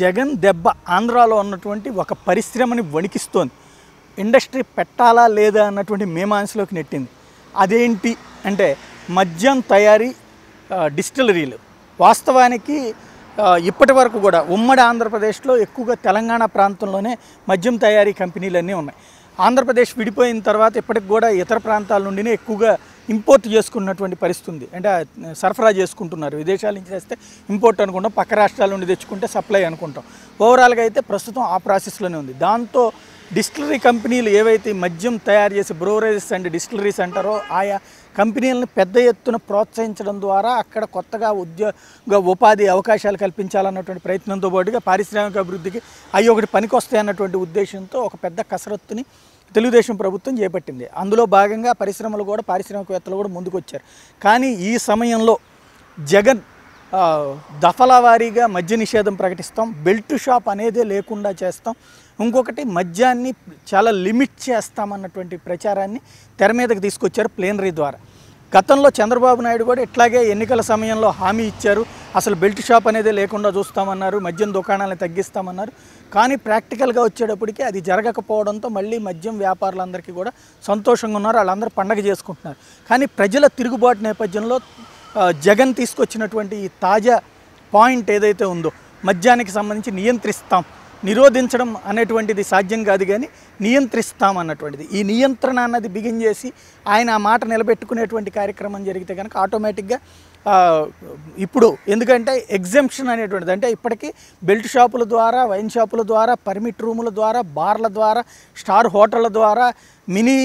జగన్ దెబ్బ ఆంధ్రాలో ఉన్నటువంటి ఒక పరిశ్రమని వణికిస్తోంది. ఇండస్ట్రీ పెట్టాలా లేదా అన్నటువంటి మీమాంసలోకి నెట్టింది. అదేంటి అంటే మద్యం తయారీ డిస్టిలరీలు. వాస్తవానికి ఇప్పటి వరకు కూడా ఉమ్మడి ఆంధ్రప్రదేశ్లో ఎక్కువగా తెలంగాణ ప్రాంతంలోనే మద్యం తయారీ కంపెనీలన్నీ ఉన్నాయి. ఆంధ్రప్రదేశ్ విడిపోయిన తర్వాత ఇప్పటికి కూడా ఇతర ప్రాంతాల నుండినే ఎక్కువగా ఇంపోర్ట్ చేసుకున్నటువంటి పరిస్థితి ఉంది. అంటే సరఫరా చేసుకుంటున్నారు. విదేశాల నుంచి తెస్తే ఇంపోర్ట్ అనుకుంటాం. పక్క రాష్ట్రాల నుండి తెచ్చుకుంటే సప్లై అనుకుంటాం. ఓవరాల్గా అయితే ప్రస్తుతం ఆ ప్రాసెస్లోనే ఉంది. దాంతో డిస్టిలరీ కంపెనీలు ఏవైతే మద్యం తయారు చేసే బ్రోవరేజెస్ అండ్ డిస్టిలరీస్ అంటారో ఆయా కంపెనీలను పెద్ద ఎత్తున ప్రోత్సహించడం ద్వారా అక్కడ కొత్తగా ఉద్యోగ ఉపాధి అవకాశాలు కల్పించాలన్నటువంటి ప్రయత్నంతో పాటుగా పారిశ్రామిక అభివృద్ధికి అవి ఒకటి పనికొస్తాయి అన్నటువంటి ఉద్దేశంతో ఒక పెద్ద కసరత్తుని తెలుగుదేశం ప్రభుత్వం చేపట్టింది. అందులో భాగంగా పరిశ్రమలు కూడా పారిశ్రామికవేత్తలు కూడా ముందుకొచ్చారు. కానీ ఈ సమయంలో జగన్ దఫలవారీగా దఫల వారీగా మద్య నిషేధం ప్రకటిస్తాం బెల్ట్ షాప్ అనేదే లేకుండా చేస్తాం. ఇంకొకటి మద్యాన్ని చాలా లిమిట్ చేస్తామన్నటువంటి ప్రచారాన్ని తెర మీదకి తీసుకొచ్చారు ప్లేనరీ ద్వారా. గతంలో చంద్రబాబు నాయుడు కూడా ఇట్లాగే ఎన్నికల సమయంలో హామీ ఇచ్చారు. అసలు బెల్ట్ షాప్ అనేది లేకుండా చూస్తామన్నారు మద్యం దుకాణాలను తగ్గిస్తామన్నారు. కానీ ప్రాక్టికల్గా వచ్చేటప్పటికి అది జరగకపోవడంతో మళ్ళీ మద్యం వ్యాపారులందరికీ కూడా సంతోషంగా ఉన్నారు వాళ్ళందరూ పండగ చేసుకుంటున్నారు. కానీ ప్రజల తిరుగుబాటు నేపథ్యంలో జగన్ తీసుకొచ్చినటువంటి ఈ తాజా పాయింట్ ఏదైతే ఉందో మద్యానికి సంబంధించి నియంత్రిస్తాం. నిరోధించడం అనేటువంటిది సాధ్యం కాదు కానీ నియంత్రిస్తాం అన్నటువంటిది ఈ నియంత్రణ అన్నది బిగిన్ చేసి ఆయన ఆ మాట నిలబెట్టుకునేటువంటి కార్యక్రమం జరిగితే కనుక ఆటోమేటిక్గా ఇప్పుడు ఎందుకంటే ఎగ్జంప్షన్ అనేటువంటిది. అంటే ఇప్పటికీ బెల్ట్ షాపుల ద్వారా వైన్ షాపుల ద్వారా పర్మిట్ రూముల ద్వారా బార్ల ద్వారా స్టార్ హోటళ్ళ ద్వారా మినీ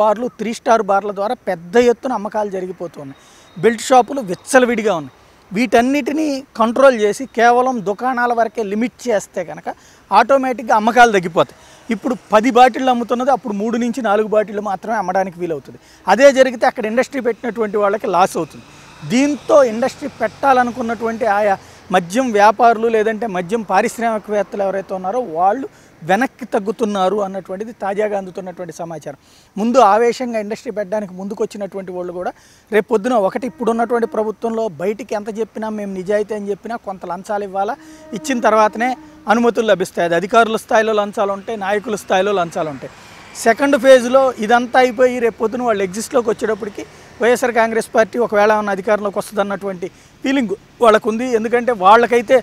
బార్లు త్రీ స్టార్ బార్ల ద్వారా పెద్ద ఎత్తున అమ్మకాలు జరిగిపోతున్నాయి. బెల్ట్ షాపులు విచ్చలవిడిగా ఉన్నాయి. వీటన్నిటినీ కంట్రోల్ చేసి కేవలం దుకాణాల వరకే లిమిట్ చేస్తే కనుక ఆటోమేటిక్గా అమ్మకాలు తగ్గిపోతాయి. ఇప్పుడు పది బాటిళ్ళు అమ్ముతున్నది అప్పుడు మూడు నుంచి నాలుగు బాటిళ్ళు మాత్రమే అమ్మడానికి వీలవుతుంది. అదే జరిగితే అక్కడ ఇండస్ట్రీ పెట్టినటువంటి వాళ్ళకి లాస్ అవుతుంది. దీంతో ఇండస్ట్రీ పెట్టాలనుకున్నటువంటి ఆయా మద్యం వ్యాపారులు లేదంటే మద్యం పారిశ్రామికవేత్తలు ఎవరైతే ఉన్నారో వాళ్ళు వెనక్కి తగ్గుతున్నారు అన్నటువంటిది తాజాగా అందుతున్నటువంటి సమాచారం. ముందు ఆవేశంగా ఇండస్ట్రీ పెట్టడానికి ముందుకు వచ్చినటువంటి వాళ్ళు కూడా రేపు పొద్దున ఒకటి ఇప్పుడున్నటువంటి ప్రభుత్వంలో బయటికి ఎంత చెప్పినా మేము నిజాయితీ అని చెప్పినా కొంత లంచాలు ఇవ్వాలా? ఇచ్చిన తర్వాతనే అనుమతులు లభిస్తాయి. అది అధికారుల స్థాయిలో లంచాలు ఉంటాయి నాయకుల స్థాయిలో లంచాలు ఉంటాయి. సెకండ్ ఫేజ్లో ఇదంతా అయిపోయి రేపు పొద్దున వాళ్ళు ఎగ్జిస్ట్లోకి వచ్చేటప్పటికి వైఎస్ఆర్ కాంగ్రెస్ పార్టీ ఒకవేళ ఉన్న అధికారంలోకి వస్తుంది అన్నటువంటి ఫీలింగ్ వాళ్ళకుంది. ఎందుకంటే వాళ్ళకైతే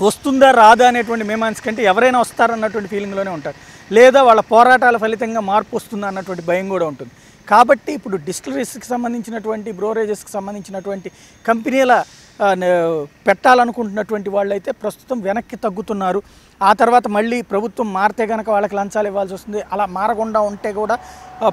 వస్తుందా రాదా అనేటువంటి మీమాంస కంటే ఎవరైనా వస్తారన్నటువంటి ఫీలింగ్లోనే ఉంటారు. లేదా వాళ్ళ పోరాటాల ఫలితంగా మార్పు వస్తుందా అన్నటువంటి భయం కూడా ఉంటుంది. కాబట్టి ఇప్పుడు డిస్టిలరీస్కి సంబంధించినటువంటి బ్రోరేజెస్కి సంబంధించినటువంటి కంపెనీల పెట్టాలనుకుంటున్నటువంటి వాళ్ళైతే ప్రస్తుతం వెనక్కి తగ్గుతున్నారు. ఆ తర్వాత మళ్ళీ ప్రభుత్వం మారితే కనుక వాళ్ళకి లంచాలు ఇవ్వాల్సి వస్తుంది. అలా మారకుండా ఉంటే కూడా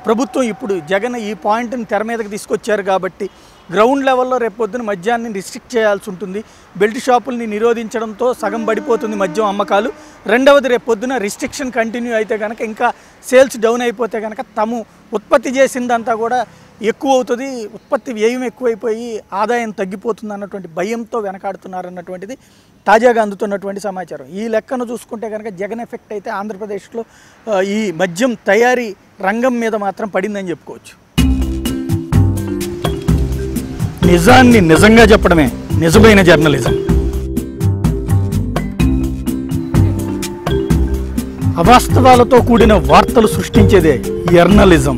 ప్రభుత్వం ఇప్పుడు జగన్ ఈ పాయింట్ని తెర మీదకి తీసుకొచ్చారు కాబట్టి గ్రౌండ్ లెవెల్లో రేపొద్దున మద్యాన్ని రిస్ట్రిక్ట్ చేయాల్సి ఉంటుంది. బెల్ట్ షాపుల్ని నిరోధించడంతో సగం పడిపోతుంది మద్యం అమ్మకాలు. రెండవది రేపు పొద్దున రిస్ట్రిక్షన్ కంటిన్యూ అయితే కనుక ఇంకా సేల్స్ డౌన్ అయిపోతే కనుక తము ఉత్పత్తి చేసిందంతా కూడా ఎక్కువ అవుతుంది ఉత్పత్తి వ్యయం ఎక్కువైపోయి ఆదాయం తగ్గిపోతుంది అన్నటువంటి భయంతో వెనకాడుతున్నారు అన్నటువంటిది తాజాగా అందుతున్నటువంటి సమాచారం. ఈ లెక్కను చూసుకుంటే కనుక జగన్ ఎఫెక్ట్ అయితే ఆంధ్రప్రదేశ్లో ఈ మద్యం తయారీ రంగం మీద మాత్రం పడిందని చెప్పుకోవచ్చు. నిజాన్ని నిజంగా చెప్పడమే నిజమైన జర్నలిజం. అవాస్తవాలతో కూడిన వార్తలు సృష్టించేదే జర్నలిజం.